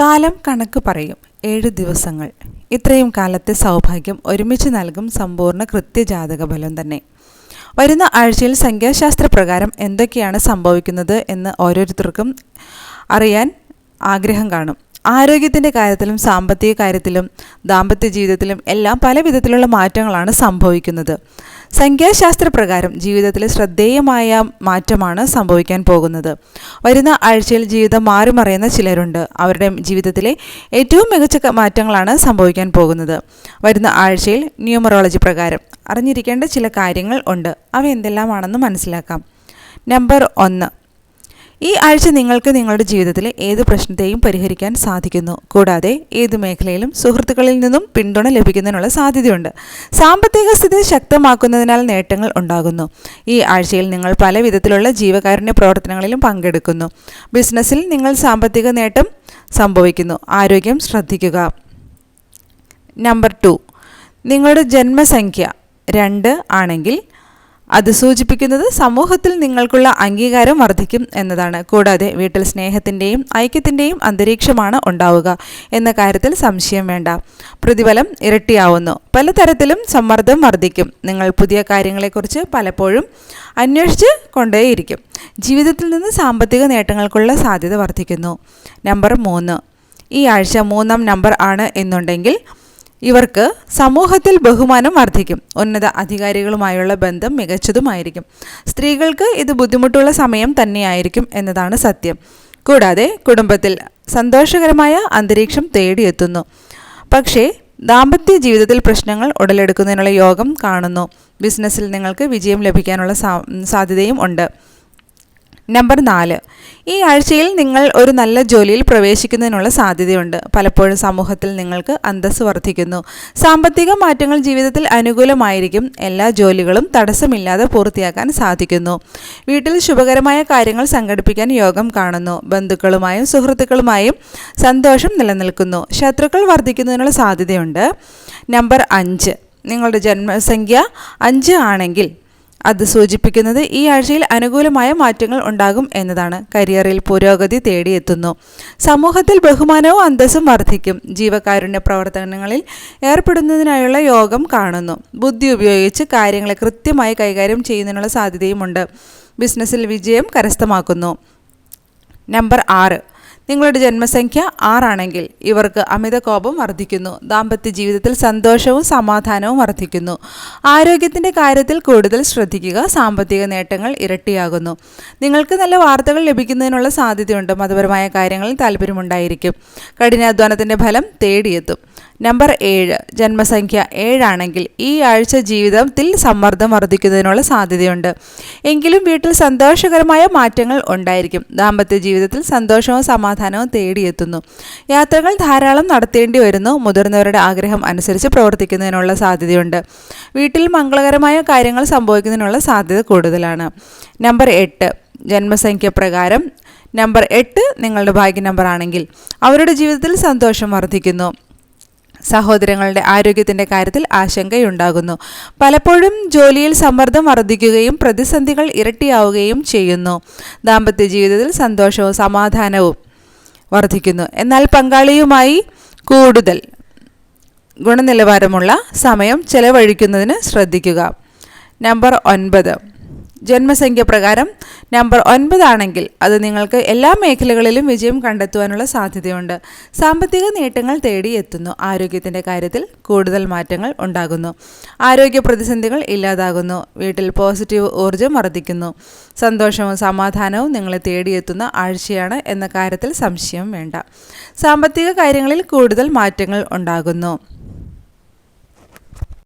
കാലം കണക്ക് പറയും. ഏഴ് ദിവസങ്ങൾ. ഇത്രയും കാലത്തെ സൗഭാഗ്യം ഒരുമിച്ച് നൽകും സമ്പൂർണ കൃത്യജാതക ഫലം തന്നെ. വരുന്ന ആഴ്ചയിൽ സംഖ്യാശാസ്ത്ര പ്രകാരം എന്തൊക്കെയാണ് സംഭവിക്കുന്നത് എന്ന് ഓരോരുത്തർക്കും അറിയാൻ ആഗ്രഹം കാണും. ആരോഗ്യത്തിന്റെ കാര്യത്തിലും സാമ്പത്തിക കാര്യത്തിലും ദാമ്പത്യ ജീവിതത്തിലും എല്ലാം പല വിധത്തിലുള്ള മാറ്റങ്ങളാണ് സംഭവിക്കുന്നത്. സംഖ്യാശാസ്ത്ര പ്രകാരം ജീവിതത്തിൽ ശ്രദ്ധേയമായ മാറ്റമാണ് സംഭവിക്കാൻ പോകുന്നത്. വരുന്ന ആഴ്ചയിൽ ജീവിതം മാറിമറിയുന്ന ചിലരുണ്ട്. അവരുടെ ജീവിതത്തിലെ ഏറ്റവും മികച്ച മാറ്റങ്ങളാണ് സംഭവിക്കാൻ പോകുന്നത്. വരുന്ന ആഴ്ചയിൽ ന്യൂമറോളജി പ്രകാരം അറിഞ്ഞിരിക്കേണ്ട ചില കാര്യങ്ങൾ ഉണ്ട്. അവ എന്തെല്ലാമാണെന്ന് മനസ്സിലാക്കാം. നമ്പർ ഒന്ന് ഈ ആഴ്ച നിങ്ങൾക്ക് നിങ്ങളുടെ ജീവിതത്തിലെ ഏത് പ്രശ്നത്തെയും പരിഹരിക്കാൻ സാധിക്കുന്നു. കൂടാതെ ഏത് മേഖലയിലും സുഹൃത്തുക്കളിൽ നിന്നും പിന്തുണ ലഭിക്കുന്നതിനുള്ള സാധ്യതയുണ്ട്. സാമ്പത്തിക സ്ഥിതി ശക്തമാക്കുന്നതിനാൽ നേട്ടങ്ങൾ ഉണ്ടാകുന്നു. ഈ ആഴ്ചയിൽ നിങ്ങൾ പല വിധത്തിലുള്ള ജീവകാരുണ്യ പ്രവർത്തനങ്ങളിലും പങ്കെടുക്കുന്നു. ബിസിനസ്സിൽ നിങ്ങൾ സാമ്പത്തിക നേട്ടം സംഭവിക്കുന്നു. ആരോഗ്യം ശ്രദ്ധിക്കുക. Number two. നിങ്ങളുടെ ജന്മസംഖ്യ രണ്ട് ആണെങ്കിൽ അത് സൂചിപ്പിക്കുന്നത് സമൂഹത്തിൽ നിങ്ങൾക്കുള്ള അംഗീകാരം വർദ്ധിക്കും എന്നതാണ്. കൂടാതെ വീട്ടിൽ സ്നേഹത്തിന്റെയും ഐക്യത്തിന്റെയും അന്തരീക്ഷമാണ് ഉണ്ടാവുക എന്ന കാര്യത്തിൽ സംശയം വേണ്ട. പ്രതിഫലം ഇരട്ടിയാവുന്നു. പലതരത്തിലും സമ്മർദ്ദം വർദ്ധിക്കും. നിങ്ങൾ പുതിയ കാര്യങ്ങളെക്കുറിച്ച് പലപ്പോഴും അന്വേഷിച്ച് കൊണ്ടേയിരിക്കും. ജീവിതത്തിൽ നിന്ന് സാമ്പത്തിക നേട്ടങ്ങൾക്കുള്ള സാധ്യത വർദ്ധിക്കുന്നു. നമ്പർ മൂന്ന്. ഈ ആഴ്ച മൂന്നാം നമ്പർ ആണ് എന്നുണ്ടെങ്കിൽ ഇവർക്ക് സമൂഹത്തിൽ ബഹുമാനം വർദ്ധിക്കും. ഉന്നത അധികാരികളുമായുള്ള ബന്ധം മികച്ചതുമായിരിക്കും. സ്ത്രീകൾക്ക് ഇത് ബുദ്ധിമുട്ടുള്ള സമയം തന്നെയായിരിക്കും എന്നതാണ് സത്യം. കൂടാതെ കുടുംബത്തിൽ സന്തോഷകരമായ അന്തരീക്ഷം തേടിയെത്തുന്നു. പക്ഷേ ദാമ്പത്യ ജീവിതത്തിൽ പ്രശ്നങ്ങൾ ഉടലെടുക്കുന്നതിനുള്ള യോഗം കാണുന്നു. ബിസിനസ്സിൽ നിങ്ങൾക്ക് വിജയം ലഭിക്കാനുള്ള സാധ്യതയും ഉണ്ട്. നമ്പർ നാല്. ഈ ആഴ്ചയിൽ നിങ്ങൾ ഒരു നല്ല ജോലിയിൽ പ്രവേശിക്കുന്നതിനുള്ള സാധ്യതയുണ്ട്. പലപ്പോഴും സമൂഹത്തിൽ നിങ്ങൾക്ക് അന്തസ് വർദ്ധിക്കുന്നു. സാമ്പത്തിക മാറ്റങ്ങൾ ജീവിതത്തിൽ അനുകൂലമായിരിക്കും. എല്ലാ ജോലികളും തടസ്സമില്ലാതെ പൂർത്തിയാക്കാൻ സാധിക്കുന്നു. വീട്ടിൽ ശുഭകരമായ കാര്യങ്ങൾ സംഘടിപ്പിക്കാൻ യോഗം കാണുന്നു. ബന്ധുക്കളുമായും സുഹൃത്തുക്കളുമായും സന്തോഷം നിലനിൽക്കുന്നു. ശത്രുക്കൾ വർദ്ധിക്കുന്നതിനുള്ള സാധ്യതയുണ്ട്. നമ്പർ അഞ്ച്. നിങ്ങളുടെ ജന്മസംഖ്യ അഞ്ച് ആണെങ്കിൽ അത് സൂചിപ്പിക്കുന്നത് ഈ ആഴ്ചയിൽ അനുകൂലമായ മാറ്റങ്ങൾ ഉണ്ടാകും എന്നതാണ്. കരിയറിൽ പുരോഗതി തേടിയെത്തുന്നു. സമൂഹത്തിൽ ബഹുമാനവും അന്തസ്സും വർദ്ധിക്കും. ജീവകാരുണ്യ പ്രവർത്തനങ്ങളിൽ ഏർപ്പെടുന്നതിനായുള്ള യോഗം കാണുന്നു. ബുദ്ധി ഉപയോഗിച്ച് കാര്യങ്ങളെ കൃത്യമായി കൈകാര്യം ചെയ്യുന്നതിനുള്ള സാധ്യതയുമുണ്ട്. ബിസിനസ്സിൽ വിജയം കരസ്ഥമാക്കുന്നു. നമ്പർ ആറ്. നിങ്ങളുടെ ജന്മസംഖ്യ ആറാണെങ്കിൽ ഇവർക്ക് അമിത കോപം വർദ്ധിക്കുന്നു. ദാമ്പത്യ ജീവിതത്തിൽ സന്തോഷവും സമാധാനവും വർദ്ധിക്കുന്നു. ആരോഗ്യത്തിന്റെ കാര്യത്തിൽ കൂടുതൽ ശ്രദ്ധിക്കുക. സാമ്പത്തിക നേട്ടങ്ങൾ ഇരട്ടിയാകുന്നു. നിങ്ങൾക്ക് നല്ല വാർത്തകൾ ലഭിക്കുന്നതിനുള്ള സാധ്യതയുണ്ട്. മതപരമായ കാര്യങ്ങളിൽ താല്പര്യമുണ്ടായിരിക്കും. കഠിനാധ്വാനത്തിന്റെ ഫലം തേടിയെത്തും. നമ്പർ ഏഴ് ജന്മസംഖ്യ ഏഴാണെങ്കിൽ ഈ ആഴ്ച ജീവിതത്തിൽ സമ്മർദ്ദം വർദ്ധിക്കുന്നതിനുള്ള സാധ്യതയുണ്ട്. എങ്കിലും വീട്ടിൽ സന്തോഷകരമായ മാറ്റങ്ങൾ ഉണ്ടായിരിക്കും. ദാമ്പത്യ ജീവിതത്തിൽ സന്തോഷവും സമാധാനവും തേടിയെത്തുന്നു. യാത്രകൾ ധാരാളം നടത്തേണ്ടി വരുന്നു. മുതിർന്നവരുടെ ആഗ്രഹം അനുസരിച്ച് പ്രവർത്തിക്കുന്നതിനുള്ള സാധ്യതയുണ്ട്. വീട്ടിൽ മംഗളകരമായ കാര്യങ്ങൾ സംഭവിക്കുന്നതിനുള്ള സാധ്യത കൂടുതലാണ്. നമ്പർ എട്ട് ജന്മസംഖ്യ പ്രകാരം. നമ്പർ എട്ട് നിങ്ങളുടെ ഭാഗ്യ നമ്പർ ആണെങ്കിൽ അവരുടെ ജീവിതത്തിൽ സന്തോഷം വർദ്ധിക്കുന്നു. സഹോദരങ്ങളുടെ ആരോഗ്യത്തിന്റെ കാര്യത്തിൽ ആശങ്കയുണ്ടാകുന്നു. പലപ്പോഴും ജോലിയിൽ സമ്മർദ്ദം വർദ്ധിക്കുകയും പ്രതിസന്ധികൾ ഇരട്ടിയാവുകയും ചെയ്യുന്നു. ദാമ്പത്യ ജീവിതത്തിൽ സന്തോഷവും സമാധാനവും വർദ്ധിക്കുന്നു. എന്നാൽ പങ്കാളിയുമായി കൂടുതൽ ഗുണനിലവാരമുള്ള സമയം ചെലവഴിക്കുന്നതിന് ശ്രദ്ധിക്കുക. നമ്പർ ഒൻപത്. ജന്മസംഖ്യ പ്രകാരം നമ്പർ ഒൻപതാണെങ്കിൽ അത് നിങ്ങൾക്ക് എല്ലാ മേഖലകളിലും വിജയം കണ്ടെത്തുവാനുള്ള സാധ്യതയുണ്ട്. സാമ്പത്തിക നേട്ടങ്ങൾ തേടി എത്തുന്നു. ആരോഗ്യത്തിന്റെ കാര്യത്തിൽ കൂടുതൽ മാറ്റങ്ങൾ ഉണ്ടാകുന്നു. ആരോഗ്യ പ്രതിസന്ധികൾ ഇല്ലാതാകുന്നു. വീട്ടിൽ പോസിറ്റീവ് ഊർജം വർദ്ധിക്കുന്നു. സന്തോഷവും സമാധാനവും നിങ്ങളെ തേടിയെത്തുന്ന ആഴ്ചയാണ് എന്ന കാര്യത്തിൽ സംശയം വേണ്ട. സാമ്പത്തിക കാര്യങ്ങളിൽ കൂടുതൽ മാറ്റങ്ങൾ ഉണ്ടാകുന്നു.